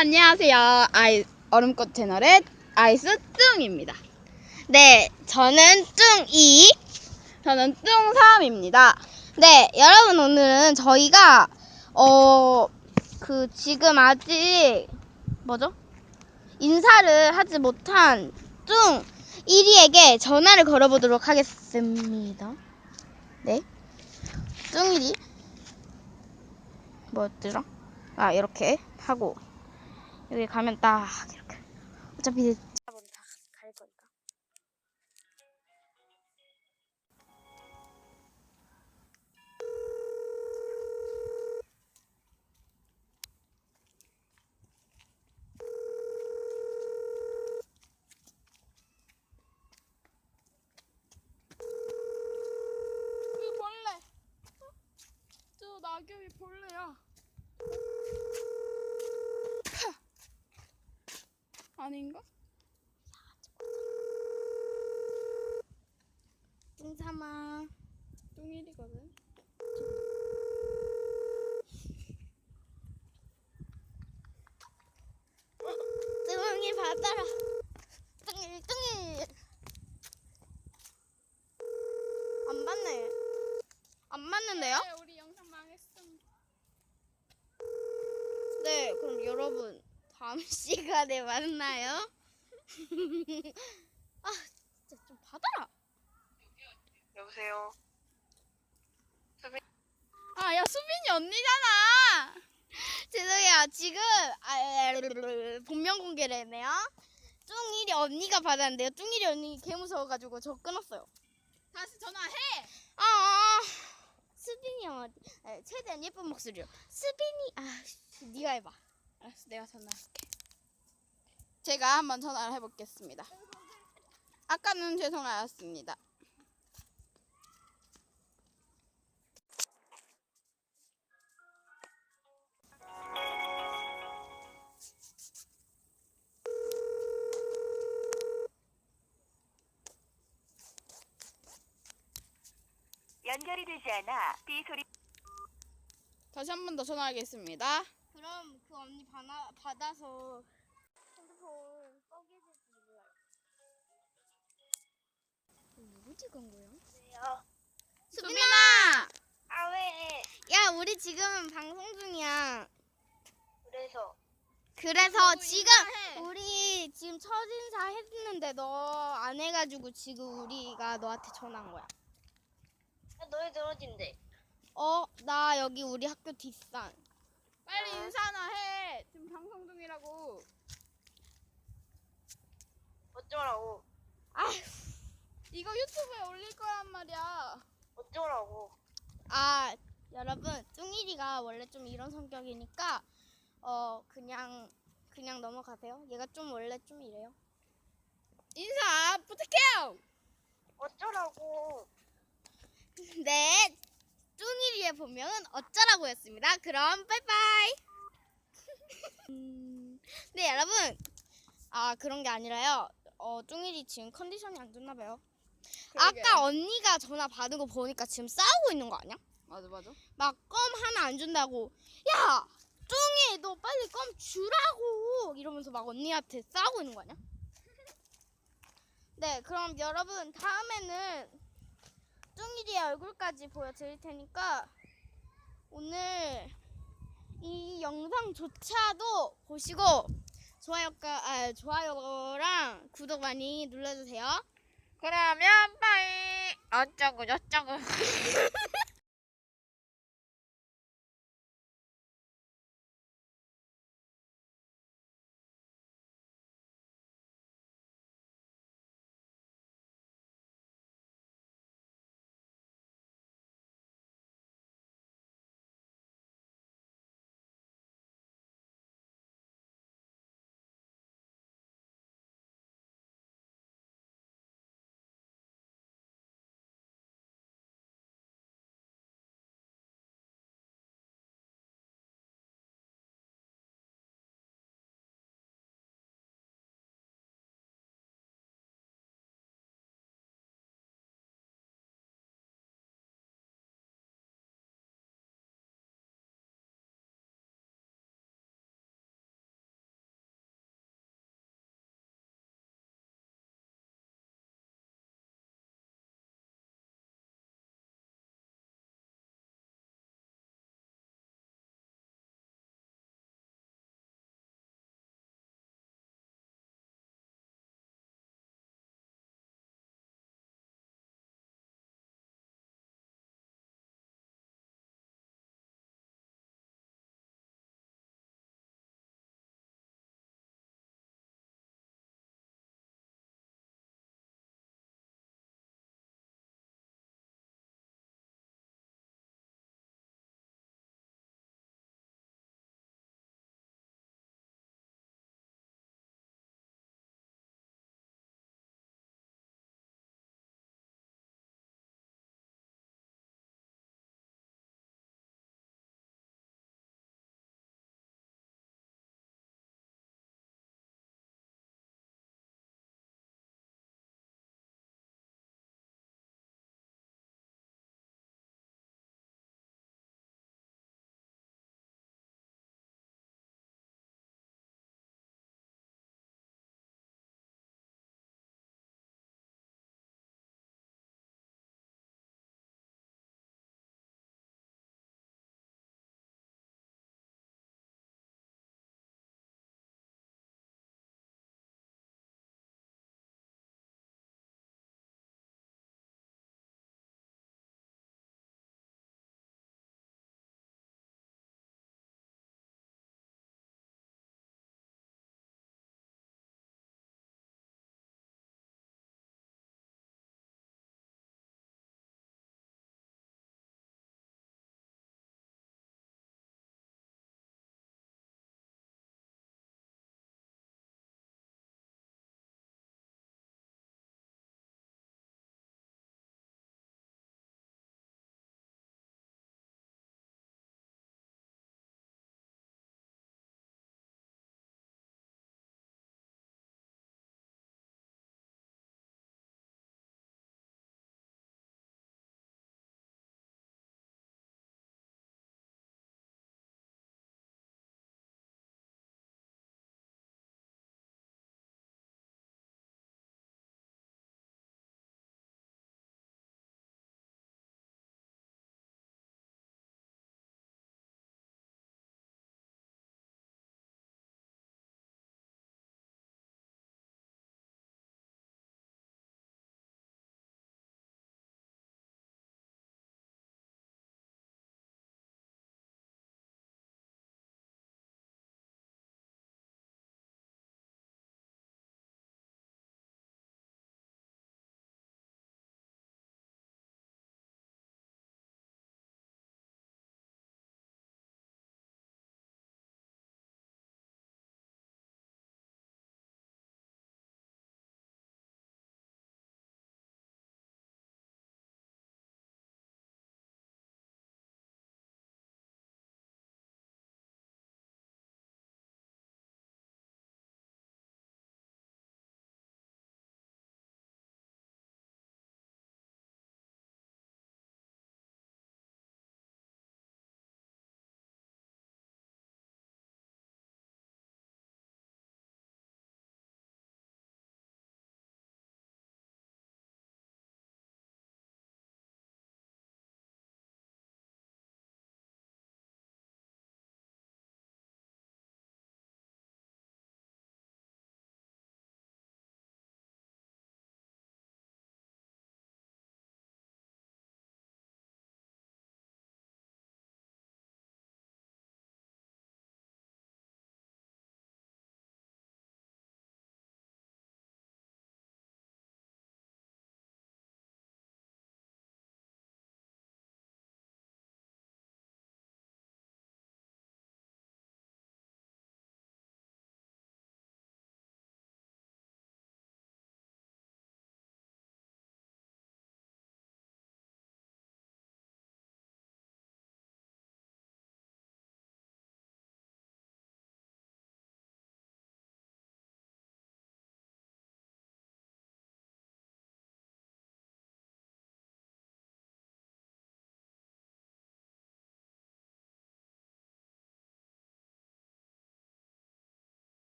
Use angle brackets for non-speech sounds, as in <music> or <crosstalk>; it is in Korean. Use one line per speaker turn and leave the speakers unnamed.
안녕하세요. 아이 얼음꽃 채널의 아이스 뚱입니다.
네, 저는 뚱이.
저는 뚱삼입니다.
네, 여러분 오늘은 저희가 어 그 지금 아직 뭐죠? 인사를 하지 못한 뚱 1위에게 전화를 걸어보도록 하겠습니다. 네, 뚱 1위 뭐였더라? 아 이렇게 하고 여기 가면 딱 이렇게 어차피 다갈 거니까.
그 벌레. 저 낙엽이 벌레야. 아닌가?
뚱삼아.
뚱일이거든.
뚱이 받아라. 뚱이 뚱이. 안 받네. 안 맞는데요?
네, 우리 영상 망했어.
네, 그럼 여러분 다음 시간에 만나요. 아, 진짜 좀 받아라.
여보세요.
아, 야 수빈이 언니잖아. <laughs>
죄송해요. 지금 아, 본명 공개를 했네요. 뚱일이 언니가 받았는데요. 뚱일이 언니 개 무서워가지고 저 끊었어요.
다시 전화해.
아, 아, 수빈이 형 아, 최대한 예쁜 목소리로. 수빈이 아, 씨, 네가 해봐.
알았어, 내가 전화할게. 제가 한번 전화를 해보겠습니다. 아까는 죄송하였습니다.
연결이 되지 않아 삐 소리
다시 한 번 더 전화하겠습니다.
그럼 그 언니 받아, 받아서 핸드폰 꺼기지 뭐야? 누구 찍은 거야?
주세요.
수빈아!
아 왜?
야, 우리 지금 방송 중이야.
그래서
그래서
너도
지금
인사해.
우리 지금 첫인사 했는데 너 안 해가지고 지금 우리가 너한테 전화한 거야.
너희 들어진대.
어, 나 여기 우리 학교 뒷산.
빨리 인사나 해. 지금 방송 중이라고.
어쩌라고?
아휴,
이거 유튜브에 올릴 거란 말이야.
어쩌라고?
아, 여러분, 뚱이리가 원래 좀 이런 성격이니까 어 그냥 그냥 넘어가세요. 얘가 좀 원래 좀 이래요.
인사 부탁해요.
어쩌라고? <laughs>
네, 뚱이리의 본명은 어쩌라고 였습니다. 그럼 빠이빠이. <laughs> 음, 네, 여러분. 아, 그런 게 아니라요. 어, 뚱이리 지금 컨디션이 안 좋나 봐요.
그러게요.
아까 언니가 전화 받은 거 보니까 지금 싸우고 있는 거 아니야?
맞아 맞아.
막 껌 하나 안 준다고. 야, 뚱이 너 빨리 껌 주라고. 이러면서 막 언니한테 싸우고 있는 거 아니야? <laughs> 네, 그럼 여러분 다음에는 뚱이리의 얼굴까지 보여드릴 테니까 오늘 이 영상조차도 보시고 좋아요가 아, 좋아요랑 구독 많이 눌러주세요.
그러면 빠이 어쩌고 저쩌고. <laughs>